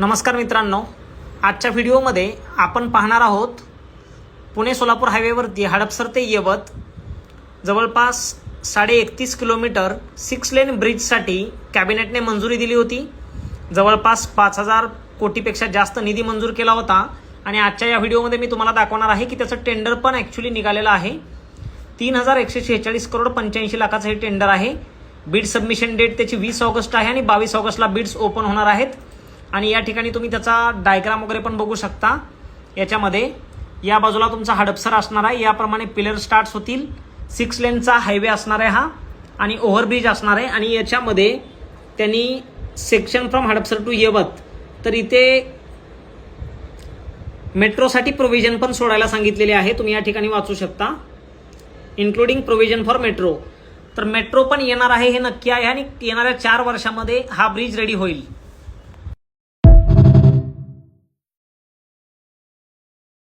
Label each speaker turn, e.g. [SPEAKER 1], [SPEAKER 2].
[SPEAKER 1] नमस्कार मित्रांनो आजच्या व्हिडिओमध्ये आपण पाहणार आहोत पुणे सोलापूर हायवेवरती हडपसर ते यवत जवळपास साडे एकतीस किलोमीटर सिक्स लेन ब्रिजसाठी कॅबिनेटने मंजुरी दिली होती. जवळपास पाच हजार कोटीपेक्षा जास्त निधी मंजूर केला होता. आणि आजच्या या व्हिडिओमध्ये मी तुम्हाला दाखवणार आहे की त्याचं टेंडर पण ॲक्च्युली निघालेलं आहे. तीन हजार एकशे शेहेचाळीस करोड पंच्याऐंशी लाखाचं हे टेंडर आहे. बीड सबमिशन डेट त्याची वीस ऑगस्ट आहे आणि बावीस ऑगस्टला बिड्स ओपन होणार आहेत. आणि या ठिकाणी तुम्ही त्याचा डायग्राम वगैरे पण बघू शकता. याच्यामध्ये या बाजूला तुमचा हडपसर असणार आहे. याप्रमाणे पिलर स्टार्ट्स होतील. सिक्स लेनचा हायवे असणार आहे हा. आणि ओव्हरब्रिज असणार आहे. आणि याच्यामध्ये त्यांनी section from Hadapsar to Yavat. तर इथे मेट्रोसाठी प्रोव्हिजन पण सोडायला सांगितलेले आहे. तुम्ही या ठिकाणी वाचू शकता. इन्क्लुडिंग प्रोव्हिजन फॉर मेट्रो तर मेट्रो पण येणार आहे हे नक्की आहे. आणि येणाऱ्या चार वर्षामध्ये हा ब्रिज रेडी होईल.